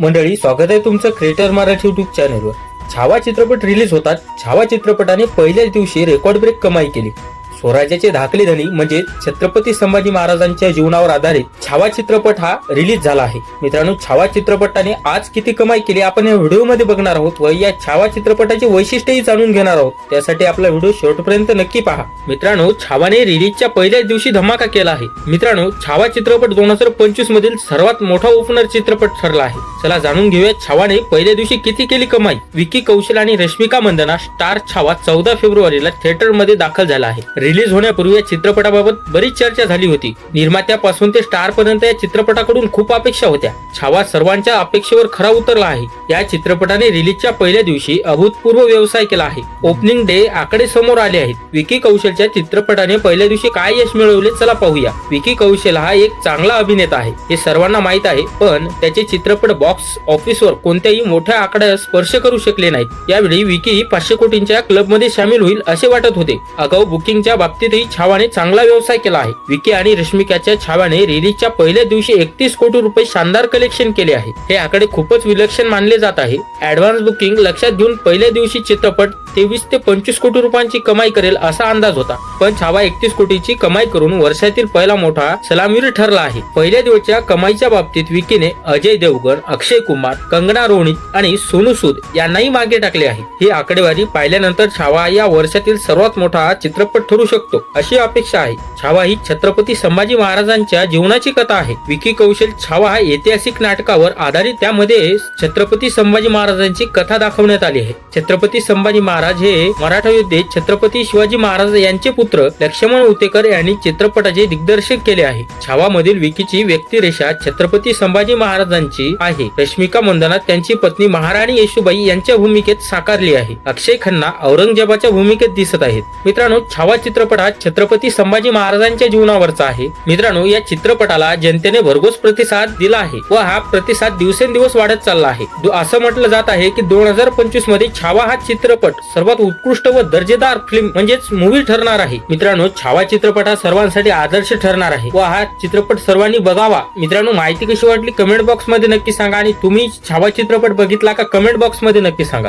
मंडळी स्वागत आहे तुमचं क्रिएटर मराठी युट्यूब चॅनलवर छावा चित्रपट रिलीज होतात. छावा चित्रपटाने पहिल्याच दिवशी रेकॉर्ड ब्रेक कमाई केली. स्वराज्याचे धाकले धनी म्हणजे छत्रपती संभाजी महाराजांच्या जीवनावर आधारित छावा चित्रपट हा रिलीज झाला आहे. मित्रांनो छावा चित्रपटाने आज किती कमाई केली आपण या व्हिडिओमध्ये बघणार आहोत व या छावा चित्रपटाचे वैशिष्ट्यही जाणून घेणार आहोत. त्यासाठी आपला व्हिडिओ शेवटपर्यंत नक्की पहा. मित्रांनो छावाने रिलीजच्या पहिल्याच दिवशी धमाका केला आहे. मित्रांनो छावा चित्रपट दोन हजार पंचवीस मधील सर्वात मोठा ओपनर चित्रपट ठरला आहे. चला जाणून घेऊया छावाने पहिल्या दिवशी किती केली कमाई? विकी कौशल आणि रश्मिका मंदना स्टार छावा चौदा फेब्रुवारीला थिएटरमध्ये दाखल झाला आहे. रिलीज होण्यापूर्वी या चित्रपटाबाबत बरीच चर्चा झाली होती. निर्मात्यापासून ते स्टार पर्यंत या चित्रपटाकडून खूप अपेक्षा होत्या. छावा सर्वांच्या अपेक्षेवर खरा उतरला आहे. या चित्रपटाने रिलीजच्या पहिल्या दिवशी अभूतपूर्व व्यवसाय केला आहे. ओपनिंग डे आकडे समोर आले आहेत. विकी कौशलच्या चित्रपटाने पहिल्या दिवशी काय यश मिळवले चला पाहूया. विकी कौशल हा एक चांगला अभिनेता आहे. हे सर्वांना माहीत आहे पण त्याचे चित्रपट बॉक्स ऑफिसवर कोणत्याही मोठ्या आकड्यास स्पर्श करू शकले नाहीत. यावेळी विकी पाचशे कोटींच्या क्लबमध्ये सामील होईल असे वाटत होते. अगाऊ बुकिंगच्या बाबतीतही छावाने चांगला व्यवसाय केला आहे. विकी आणि रश्मिकाच्या छावाने रिलीजच्या पहिल्या दिवशी एकतीस कोटी रुपये शानदार कलेक्शन केले आहे. हे आकडे खूपच विलक्षण मानले जात आहे. ऍडव्हान्स बुकिंग लक्षात घेऊन पहिल्या दिवशी चित्रपट तेवीस ते पंचवीस कोटी रुपयांची कमाई करेल असा अंदाज होता. पण छावा एकतीस कोटीची कमाई करून वर्षातील पहिला मोठा सलामीर ठरला आहे. पहिल्या दिवसच्या कमाईच्या बाबतीत विकीने अजय देवगण अक्षय कुमार कंगना रोहित आणि सोनू सूद यांनाही मागे टाकले आहे. ही आकडेवारी पाहिल्यानंतर छावा या वर्षातील सर्वात मोठा चित्रपट ठरू शकतो अशी अपेक्षा आहे. छावा ही छत्रपती संभाजी महाराजांच्या जीवनाची कथा आहे. विकी कौशल छावा हा ऐतिहासिक नाटकावर आधारित त्यामध्ये छत्रपती संभाजी महाराजांची कथा दाखवण्यात आली आहे. छत्रपती संभाजी महाराज हे मराठा योद्धे छत्रपती शिवाजी महाराज यांचे पुत्र लक्ष्मण उतेकर यांनी चित्रपटाचे दिग्दर्शन केले आहे. छावा मधील विकीची व्यक्तिरेषा छत्रपती संभाजी महाराजांची आहे. रश्मिका मंदना त्यांची पत्नी महाराणी येशूबाई यांच्या भूमिकेत साकारली आहे. अक्षय खन्ना औरंगजेबाच्या भूमिकेत दिसत आहेत. मित्रांनो छावा चित्रपट हा छत्रपती संभाजी महाराज महाराजांच्या जीवनावरचा आहे. मित्रांनो या चित्रपटाला जनतेने भरघोस प्रतिसाद दिला आहे व हा प्रतिसाद दिवसेंदिवस वाढत चालला आहे. असं म्हटलं जात आहे की दोन हजार पंचवीसमध्ये छावा हा चित्रपट सर्वात उत्कृष्ट व दर्जेदार फिल्म म्हणजेच मूवी ठरणार आहे. मित्रांनो छावा चित्रपट हा सर्वांसाठी आदर्श ठरणार आहे व हा चित्रपट सर्वांनी बघावा. मित्रांनो माहिती कशी वाटली? कमेंट बॉक्समध्ये नक्की सांगा आणि तुम्ही छावा चित्रपट बघितला का? कमेंट बॉक्समध्ये नक्की सांगा.